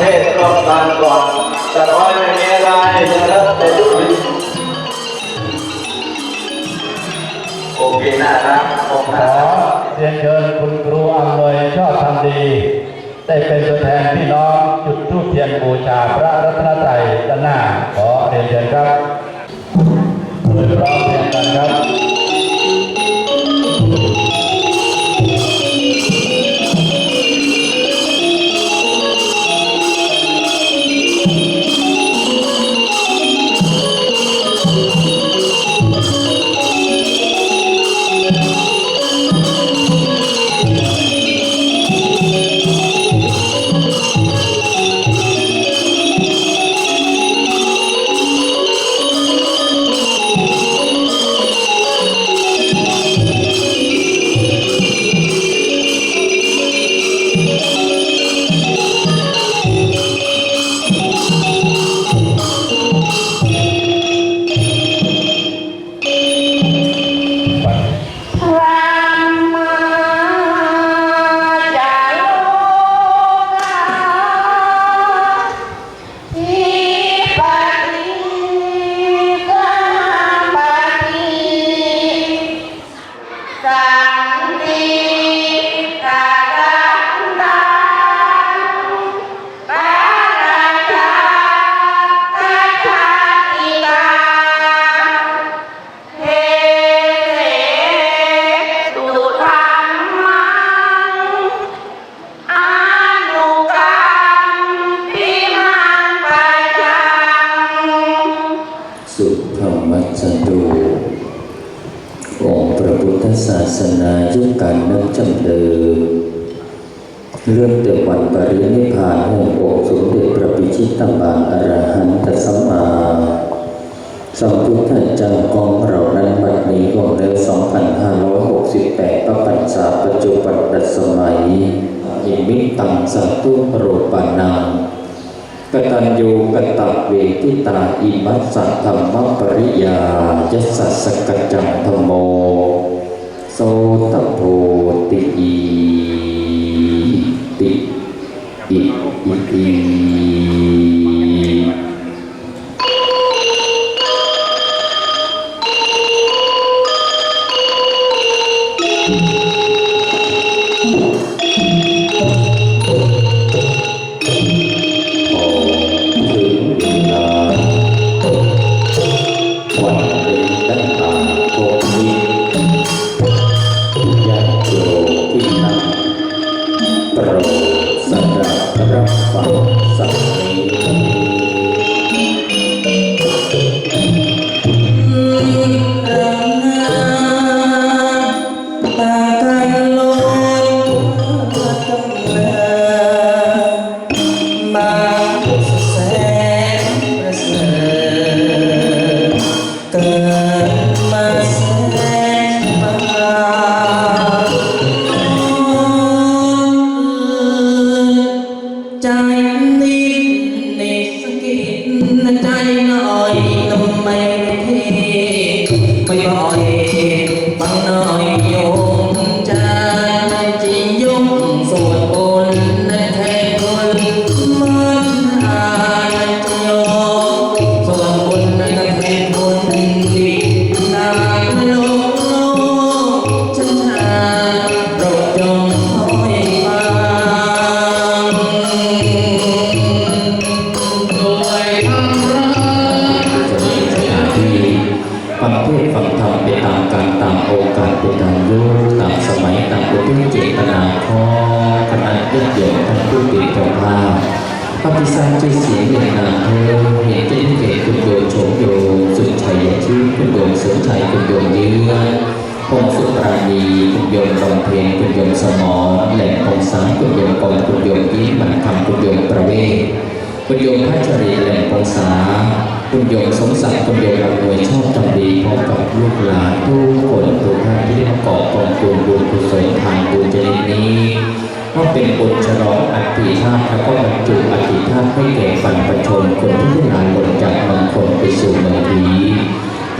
เทศร่วมกันก่อนแต่ขอให้ไม่มีอะไรจะริ่มในยุโอเคนะครับขอบคุณขอเรียนเชิญคุณครูอำนวยชอบทำดี ได้เป็นตัวแทนพี่น้องจุดธูปเทียนบูชาพระรัตนตรัยด้านหน้าขอเรียนเชิญครับโดยพร้อมเพรียงกันครับ เรื่องแต่วันปรินิพพานห่งองค์สมเด็จพระปิชิตมารอรหันตสัมมาสัมพุทธเจ้าของเรานั้นบัดนี้ของเดือ2568ประปัญษาปัจจุบันดัสมัยอิมิตังสัตตุโรปานังกตัญญูกตเวทิตาอิมัสสะธรรมปริยายัสสะสกจจังธรรมโมโสตโพติอี ติอิอิอีข ญาติโยมท่านผู้เป็นเจ้าภาพปฏิสันชื่อเสียงเรียงนามเธอเห็นเจนเกตคุณโยโฉมโยสุดชัยชื่อคุณโยสมชัยคุณโยเยือนพงสุปราณีคุณโยมรองเพลงคุณโยมสมรแหล่งพงสารคุณโยมกองคุณโยมยิ้มมันคำคุณโยมประเวศคุณโยมพัชรีแหล่งพงษาคุณโยมสมศักดิ์คุณโยมอำนวยชอบจำดีพร้อมกับลูกหลานทุกคนทุกท่านที่ได้ประกอบกองทุนบุญกุศลทานบุญชนิดนี้ ก็เป็นบุญฉลองอัฐิธาตุแล้วก็บรรจุอัฐิธาตุให้แก่ฝันประชนคนที่ได้ลาลงจากเมืองคนไปสู่เมืองผี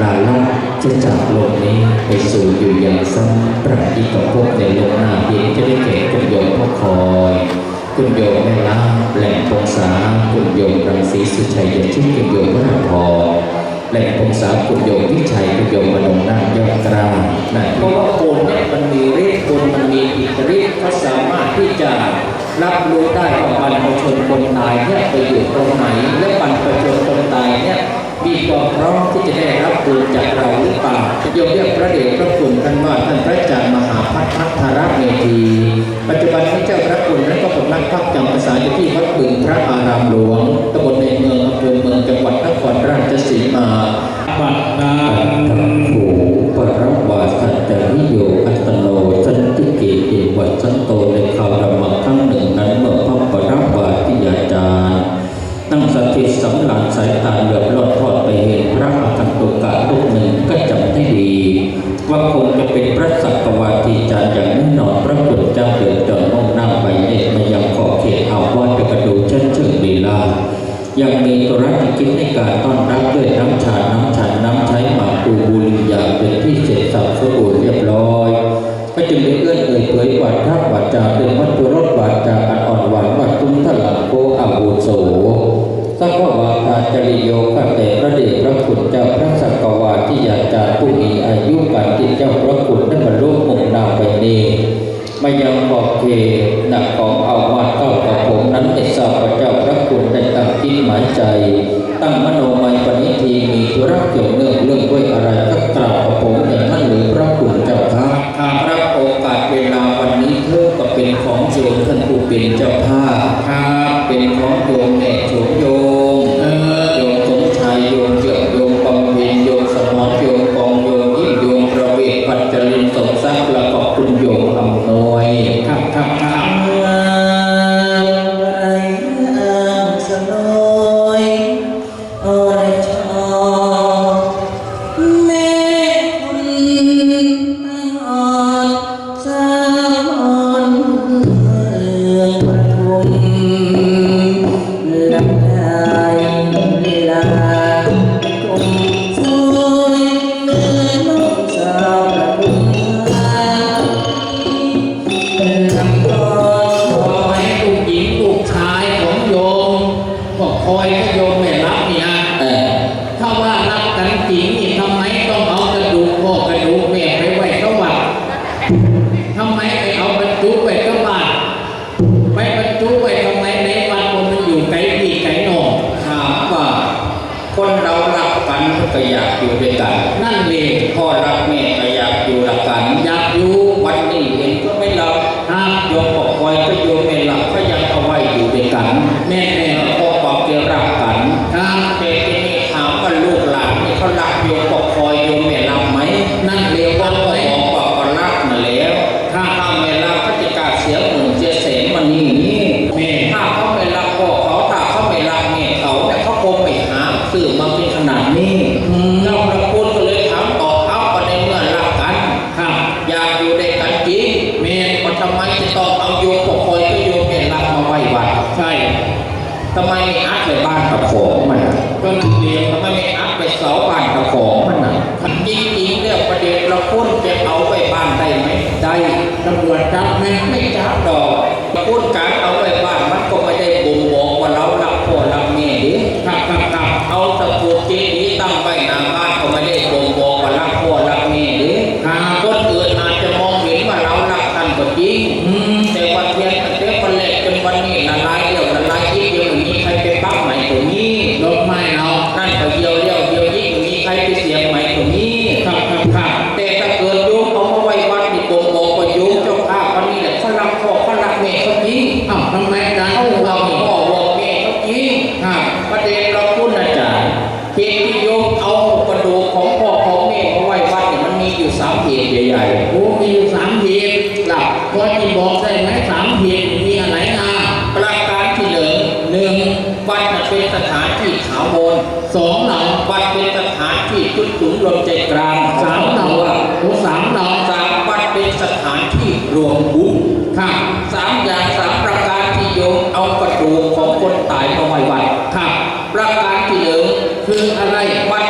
ลาลับจะจากโลกนี้ไปสู่อยู่อย่างซ้ำประดิษฐ์ภพในโลกหน้าเพียงจะได้แก่คุณโยมพ่อคอยคุณโยมแม่ล้าแหล่งพงษาคุณโยมรังสีสุชัยยชื่อคุณโยมวราพร แหล่งพงษาคุณโยมวิชัยคุณโยมมนงนาคยอดกล้านะเพราะว่าคนเนี่ยมันมีฤทธิ์คนมันมีอิทธิฤทธิ์เขาสามารถที่จะรับรู้ได้ว่าบรรพชนคนตายเนี่ยไปอยู่ตรงไหน และบรรพชนคนตายเนี่ยมีความพร้อมที่จะได้รับบุญจากเราหรือเปล่าโยมเรียกพระเดชพระคุณกันว่าท่านพระอาจารย์มหาพัฒนธรเมธีปัจจุบันนี้เจ้าพระคุณนั้นก็กำลังพักจำพรรษาอยู่ที่วัดบึงพระอารามหลวงตำบลในเมืองอำเภอเมืองจังหวัดนคร สีมาบัดนาทังผูปรวาสัจจริโยอัตโนสันติเกเอวัสันโตในคราวรำมักครั้งหนึ่งนั้น กวาทาจริโยข้าแต่พระเดชพระคุณเจ้าพระสักวาที่อยากจารผู้มีอายุการที่เจ้าพระคุณได้บรรลุมุ่งนามไปนี้มายังขอบเขตหนักของเอาวาเก้ากับผมนั้นได้ทราบพระเจ้าพระคุณได้ตั้งคิดหมายใจ ตั้งมโนมัยปณิธีมีธุระเกี่ยวเนื่องเรื่องด้วยอะไรก็กล่าวกับผมอย่างนั้นหรือพระคุณเจ้าครับหากรับโอกาสเวลาวันนี้เพื่อก็เป็นของโยมท่านผู้เป็นเจ้าภาพครับเป็นของโยมแม่โฉมโยม รักกันก็อยากอยู่ด้วยกัน นั่นเอง สามเพียใหญ่ๆผมมีอยู่สามเพียหลักพอจะบอกได้ไหมสามเพียมีอะไรนะประการที่เหลือหนึ่งวัดเป็นสถานที่ถาวโบนสองเรงวัดเป็นสถานที่จุดสูงลมใจกลางสามเราหัวสามเรงสามวัดเป็นสถานที่รวมบุญค่ะสามอย่างสามประการที่โยมเอากระดูกของคนตายมาไว้วัดค่ะประการที่เหลือคืออะไรวัด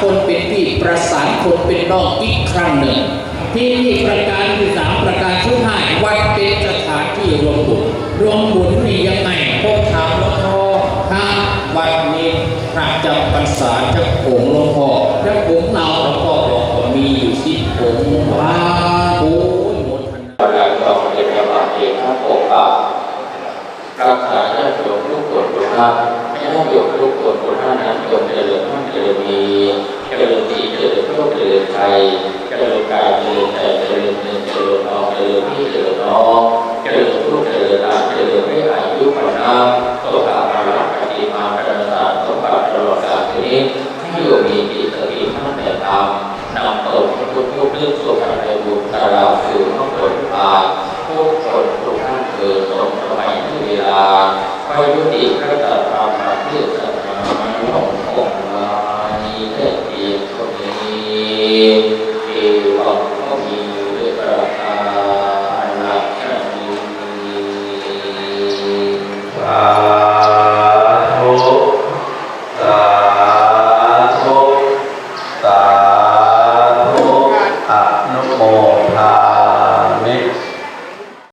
คนเป็นพี่ประสานคนเป็นน้องอีกครั้งหนึ่ง ที่นี่ประการที่สามประการที่ห้าวัดเป็นสถานที่รวมบุญรวมบุญนี่ยังไงพวกถามหลวงพ่อถ้าวัดนี้พระจำปรรษาจะโผงหลวงพ่อจะโผงเราหลวงพ่อบอกว่ามีอยู่สิบโผงว้าโอ้ยหมดทันแล้วเราจะมีมาเพียงห้าโผงตรักษาญาติโยมทุกคนทุกท่าน